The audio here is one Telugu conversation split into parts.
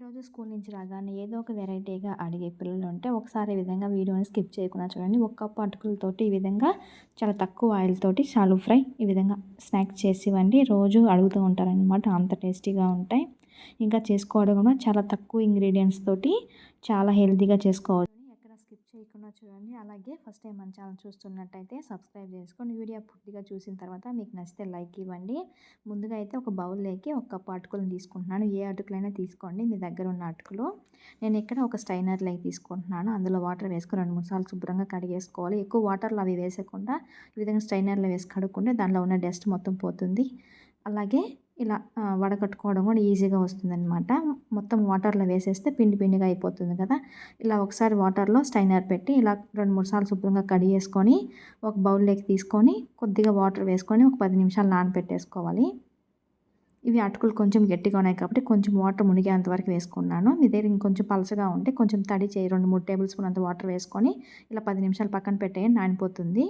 ప్రతిరోజు స్కూల్ నుంచి రాగానే ఏదో ఒక వెరైటీగా అడిగే పిల్లలు ఉంటే ఒకసారి ఈ విధంగా వీడియోని స్కిప్ చేయకుండా చూడండి. ఒక కప్పు అటుకులతోటి ఈ విధంగా చాలా తక్కువ ఆయిల్ తోటి షాలు ఫ్రై ఈ విధంగా స్నాక్స్ చేసి ఇవ్వండి రోజు అడుగుతూ ఉంటారనమాట అంత టేస్టీగా ఉంటాయి. ఇంకా చేసుకోవడం కూడా చాలా తక్కువ ఇంగ్రీడియంట్స్ తోటి చాలా హెల్తీగా చేసుకోవచ్చు. చేయకుండా చూడండి అలాగే ఫస్ట్ టైం మన ఛానల్ చూస్తున్నట్టయితే సబ్స్క్రైబ్ చేసుకోండి వీడియో పూర్తిగా చూసిన తర్వాత మీకు నచ్చితే లైక్ ఇవ్వండి. ముందుగా అయితే ఒక బౌల్లోకి ఒక కప్పు అటుకులను తీసుకుంటున్నాను. ఏ అటుకులైనా తీసుకోండి. మీ దగ్గర ఉన్న అటుకులు. నేను ఇక్కడ ఒక స్టైనర్లోకి తీసుకుంటున్నాను. అందులో వాటర్ వేసుకుని రెండు మూడు సార్లు శుభ్రంగా కడిగేసుకోవాలి. ఎక్కువ వాటర్లో అవి వేసకుండా ఈ విధంగా స్టైనర్లో వేసి కడుక్కుంటే దానిలో ఉన్న డస్ట్ మొత్తం పోతుంది. అలాగే ఇలా వడకట్టుకోవడం కూడా ఈజీగా వస్తుందన్నమాట. మొత్తం వాటర్లో వేసేస్తే పిండి పిండిగా అయిపోతుంది కదా. ఇలా ఒకసారి వాటర్లో స్టైనర్ పెట్టి ఇలా రెండు మూడు సార్లు శుభ్రంగా కడిగేసుకొని ఒక బౌల్లోకి తీసుకొని కొద్దిగా వాటర్ వేసుకొని ఒక పది నిమిషాలు నానబెట్టేసుకోవాలి. ఇవి అటుకులు కొంచెం గట్టిగా ఉన్నాయి కాబట్టి కొంచెం వాటర్ మునిగేంత వరకు వేసుకున్నాను. మీ దగ్గర ఇంకొంచెం పలసగా ఉంటే కొంచెం తడి చేయి రెండు మూడు టేబుల్ స్పూన్ అంత వాటర్ వేసుకొని ఇలా పది నిమిషాలు పక్కన పెట్టేయండి నానిపోతుంది.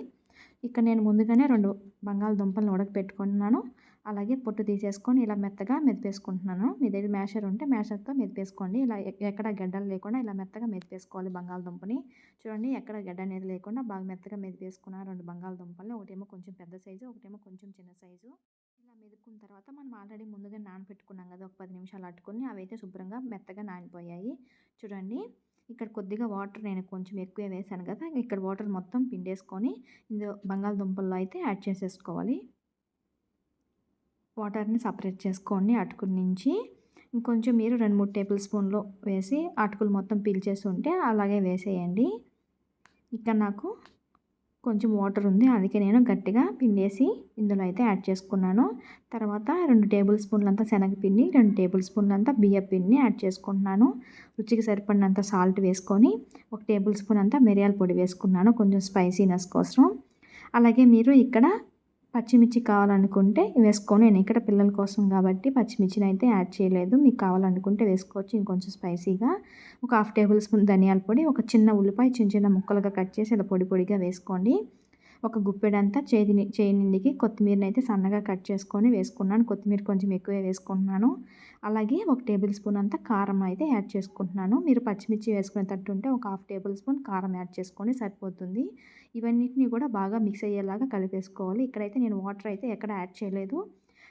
ఇక్కడ నేను ముందుగానే రెండు బంగాళదుంపలను ఉడకపెట్టుకున్నాను. అలాగే పొట్టు తీసేసుకొని ఇలా మెత్తగా మెదిపేసుకుంటున్నాను. మీ దగ్గర మ్యాషర్ ఉంటే మ్యాషర్తో మెదిపేసుకోండి. ఇలా ఎక్కడ గడ్డలు లేకుండా ఇలా మెత్తగా మెదిపేసుకోవాలి బంగాళదుంపని. చూడండి ఎక్కడ గడ్డ అనేది లేకుండా బాగా మెత్తగా మెదిపేసుకున్న రెండు బంగాళదుంపల్ని. ఒకటేమో కొంచెం పెద్ద సైజు ఒకటేమో కొంచెం చిన్న సైజు. ఇలా మెదుకున్న తర్వాత మనం ఆల్రెడీ ముందుగా నానపెట్టుకున్నాం కదా ఒక పది నిమిషాలు అట్టుకొని అవి అయితే శుభ్రంగా మెత్తగా నానిపోయాయి. చూడండి ఇక్కడ కొద్దిగా వాటర్ నేను కొంచెం ఎక్కువ వేసాను కదా ఇక్కడ వాటర్ మొత్తం పిండేసుకొని ఇందులో బంగాళదుంపల్లో అయితే యాడ్ చేసేసుకోవాలి. వాటర్ని సపరేట్ చేసుకోండి అటుకుల నుంచి. ఇంకొంచెం మీరు రెండు మూడు టేబుల్ స్పూన్లు వేసి అటుకులు మొత్తం పీల్చేసి ఉంటే అలాగే వేసేయండి. ఇక్కడ నాకు కొంచెం వాటర్ ఉంది అందుకే నేను గట్టిగా పిండేసి ఇందులో అయితే యాడ్ చేసుకున్నాను. తర్వాత రెండు టేబుల్ స్పూన్లంతా శనగపిండి రెండు టేబుల్ స్పూన్లంతా బియ్య పిండిని యాడ్ చేసుకుంటున్నాను. రుచికి సరిపడినంత సాల్ట్ వేసుకొని ఒక టేబుల్ స్పూన్ అంతా మిరియాల పొడి వేసుకున్నాను కొంచెం స్పైసీనెస్ కోసం. అలాగే మీరు ఇక్కడ పచ్చిమిర్చి కావాలనుకుంటే వేసుకోను నేను ఇక్కడ పిల్లల కోసం కాబట్టి పచ్చిమిర్చిని అయితే యాడ్ చేయలేదు. మీకు కావాలనుకుంటే వేసుకోవచ్చు. ఇంకొంచెం స్పైసీగా ఒక హాఫ్ టేబుల్ స్పూన్ ధనియాల పొడి ఒక చిన్న ఉల్లిపాయ చిన్న చిన్న ముక్కలుగా కట్ చేసి ఇలా పొడి పొడిగా వేసుకోండి. ఒక గుప్పెడంతా చేతి చేయనిండికి కొత్తిమీరని అయితే సన్నగా కట్ చేసుకొని వేసుకున్నాను. కొత్తిమీర కొంచెం ఎక్కువే వేసుకుంటున్నాను. అలాగే ఒక టేబుల్ స్పూన్ అంతా కారం అయితే యాడ్ చేసుకుంటున్నాను. మీరు పచ్చిమిర్చి వేసుకునేటట్టు ఉంటే ఒక హాఫ్ టేబుల్ స్పూన్ కారం యాడ్ చేసుకొని సరిపోతుంది. ఇవన్నిటిని కూడా బాగా మిక్స్ అయ్యేలాగా కలిపేసుకోవాలి. ఇక్కడైతే నేను వాటర్ అయితే ఎక్కడ యాడ్ చేయలేదు.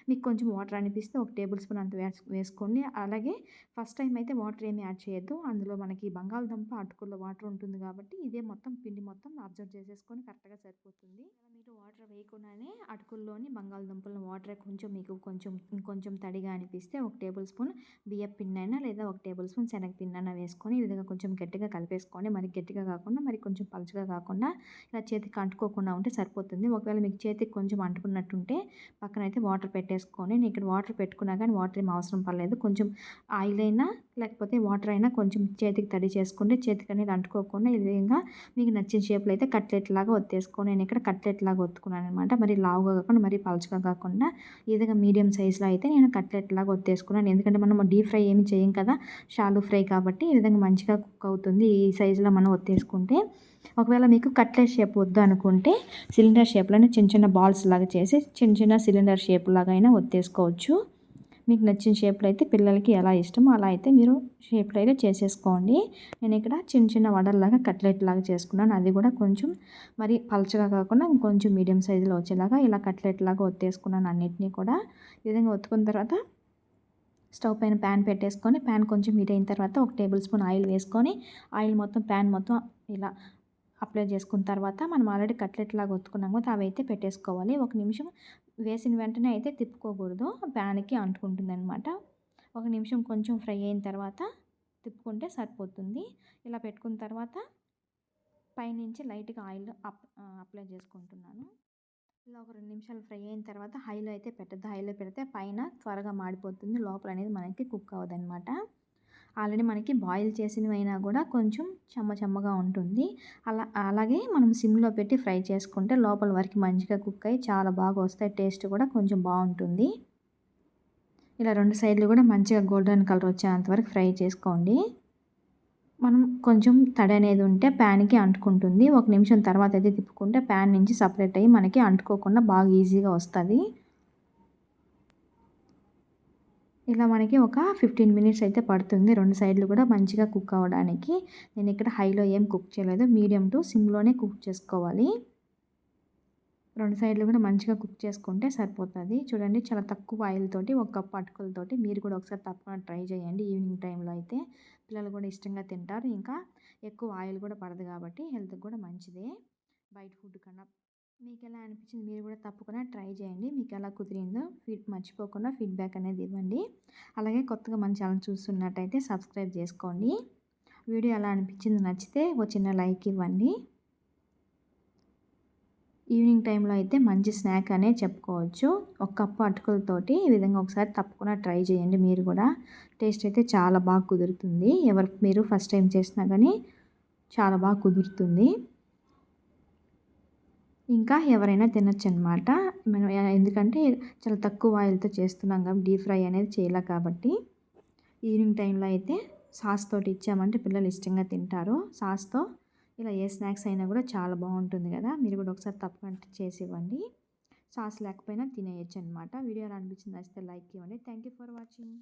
మీకు కొంచెం వాటర్ అనిపిస్తే ఒక టేబుల్ స్పూన్ అంత వేసుకోండి అలాగే ఫస్ట్ టైం అయితే వాటర్ ఏమి యాడ్ చేయొద్దు. అందులో మనకి బంగాళదుంప అటుకుల్లో వాటర్ ఉంటుంది కాబట్టి ఇదే మొత్తం పిండి మొత్తం అబ్జర్వ్ చేసేసుకొని కరెక్ట్గా సరిపోతుంది. మీరు వాటర్ వేయకుండానే అటుకుల్లోని బంగాళదుంపలను వాటర్ కొంచెం మీకు కొంచెం కొంచెం తడిగా అనిపిస్తే ఒక టేబుల్ స్పూన్ బియ్యం పిండి అయినా లేదా ఒక టేబుల్ స్పూన్ శనగ పిండి అయినా వేసుకొని ఈ విధంగా కొంచెం గట్టిగా కలిపేసుకోండి. మరి గట్టిగా కాకుండా మరి కొంచెం పలుచగా కాకుండా ఇలా చేతికి అంటుకోకుండా ఉంటే సరిపోతుంది. ఒకవేళ మీకు చేతికి కొంచెం అంటుకున్నట్టుంటే పక్కన అయితే వాటర్ పెట్టేసి వేసుకొని నేను ఇక్కడ వాటర్ పెట్టుకున్నా కానీ వాటర్ ఏం అవసరం పడలేదు. కొంచెం ఆయిల్ అయినా లేకపోతే వాటర్ అయినా కొంచెం చేతికి తడి చేసుకుంటే చేతికి అనేది అంటుకోకుండా ఈ విధంగా మీకు నచ్చిన షేప్లో అయితే కట్లెట్ లాగా వత్తేసుకొని నేను ఇక్కడ కట్లెట్ లాగా ఒత్తుకున్నాను అనమాట మరి లావుగా కాకుండా మరి పలుచగా కాకుండా ఈ విధంగా మీడియం సైజులో అయితే నేను కట్లెట్ లాగా ఒత్తేసుకున్నాను. ఎందుకంటే మనం డీప్ ఫ్రై ఏమి చేయం కదా షాలు ఫ్రై కాబట్టి ఈ విధంగా మంచిగా కుక్ అవుతుంది. ఈ సైజులో మనం ఒత్తేసుకుంటే ఒకవేళ మీకు కట్లెట్ షేప్ వద్దు అనుకుంటే సిలిండర్ షేప్లోనే చిన్న చిన్న బాల్స్ లాగా చేసి చిన్న చిన్న సిలిండర్ షేప్ లాగా అయినా ఒత్తేసుకోవచ్చు. మీకు నచ్చిన షేప్లో అయితే పిల్లలకి ఎలా ఇష్టమో అలా అయితే మీరు షేప్లో అయితే చేసేసుకోండి. నేను ఇక్కడ చిన్న చిన్న వడల్లాగా కట్లెట్ లాగా చేసుకున్నాను. అది కూడా కొంచెం మరి పలచగా కాకుండా కొంచెం మీడియం సైజులో వచ్చేలాగా ఇలా కట్లెట్ లాగా ఒత్తేసుకున్నాను అన్నిటినీ కూడా. ఈ విధంగా ఒత్తుకున్న తర్వాత స్టవ్ పైన ప్యాన్ పెట్టేసుకొని ప్యాన్ కొంచెం హీట్ అయిన తర్వాత ఒక టేబుల్ స్పూన్ ఆయిల్ వేసుకొని ఆయిల్ మొత్తం ప్యాన్ మొత్తం ఇలా అప్లై చేసుకున్న తర్వాత మనం ఆల్రెడీ కట్లెట్ లాగా ఒత్తుకున్నాం కదా అవి అయితే పెట్టేసుకోవాలి. ఒక నిమిషం వేసిన వెంటనే అయితే తిప్పుకోకూడదు. ప్యాన్కి అంటుకుంటుంది అనమాట ఒక నిమిషం కొంచెం ఫ్రై అయిన తర్వాత తిప్పుకుంటే సరిపోతుంది. ఇలా పెట్టుకున్న తర్వాత పైనుంచి లైట్గా ఆయిల్ అప్ అప్లై చేసుకుంటున్నాను. ఇలా ఒక రెండు నిమిషాలు ఫ్రై అయిన తర్వాత హైలో అయితే పెట్టద్దు. హైలో పెడితే పైన త్వరగా మాడిపోతుంది. లోపల అనేది మనకి కుక్ అవ్వదన్నమాట. ఆల్రెడీ మనకి బాయిల్ చేసినవైనా కూడా కొంచెం చెమ్మ చెమ్మగా ఉంటుంది. అలా అలాగే మనం సిమ్లో పెట్టి ఫ్రై చేసుకుంటే లోపల వరకు మంచిగా కుక్ అయ్యి చాలా బాగా వస్తాయి. టేస్ట్ కూడా కొంచెం బాగుంటుంది. ఇలా రెండు సైడ్లు కూడా మంచిగా గోల్డెన్ కలర్ వచ్చేంత వరకు ఫ్రై చేసుకోండి. మనం కొంచెం తడి అనేది ఉంటే ప్యాన్కి అంటుకుంటుంది. ఒక నిమిషం తర్వాత అయితే తిప్పుకుంటే ప్యాన్ నుంచి సపరేట్ అయ్యి మనకి అంటుకోకుండా బాగా ఈజీగా వస్తుంది. ఇలా మనకి ఒక ఫిఫ్టీన్ మినిట్స్ అయితే పడుతుంది. రెండు సైడ్లు కూడా మంచిగా కుక్ అవ్వడానికి. నేను ఇక్కడ హైలో ఏం కుక్ చేయలేదు. మీడియం టు సిమ్లోనే కుక్ చేసుకోవాలి. రెండు సైడ్లు కూడా మంచిగా కుక్ చేసుకుంటే సరిపోతుంది. చూడండి చాలా తక్కువ ఆయిల్ తోటి ఒక కప్ అటుకులతోటి మీరు కూడా ఒకసారి తప్పకుండా ట్రై చేయండి ఈవినింగ్ టైంలో అయితే. పిల్లలు కూడా ఇష్టంగా తింటారు. ఇంకా ఎక్కువ ఆయిల్ కూడా పడదు కాబట్టి హెల్త్కి కూడా మంచిదే. బయట ఫుడ్ కన్నా మీకు ఎలా అనిపించింది? మీరు కూడా తప్పకుండా ట్రై చేయండి. మీకు ఎలా కుదిరిందో ఫీడ్ మర్చిపోకుండా ఫీడ్బ్యాక్ అనేది ఇవ్వండి. అలాగే కొత్తగా మన ఛానల్ చూస్తున్నట్టయితే సబ్స్క్రైబ్ చేసుకోండి. వీడియో ఎలా అనిపించింది నచ్చితే ఒక చిన్న లైక్ ఇవ్వండి. ఈవినింగ్ టైంలో అయితే మంచి స్నాక్ అనే చెప్పుకోవచ్చు. ఒక కప్పు అటుకులతోటి ఈ విధంగా ఒకసారి తప్పకుండా ట్రై చేయండి మీరు కూడా. టేస్ట్ అయితే చాలా బాగా కుదురుతుంది. ఎవరు మీరు ఫస్ట్ టైం చేసినా కానీ చాలా బాగా కుదురుతుంది. ఇంకా ఎవరైనా తినొచ్చు అనమాట మనం ఎందుకంటే చాలా తక్కువ ఆయిల్తో చేస్తున్నాం కాబట్టి డీప్ ఫ్రై అనేది చేయాలి కాబట్టి. ఈవినింగ్ టైంలో అయితే సాస్ తోటి ఇచ్చామంటే పిల్లలు ఇష్టంగా తింటారు. సాస్తో ఇలా ఏ స్నాక్స్ అయినా కూడా చాలా బాగుంటుంది కదా. మీరు కూడా ఒకసారి తప్పకుండా చేసి ఇవ్వండి. సాస్ లేకపోయినా తినేయచ్చు అనమాట వీడియో అనిపించింది నచ్చితే లైక్ ఇవ్వండి. Thank you for watching.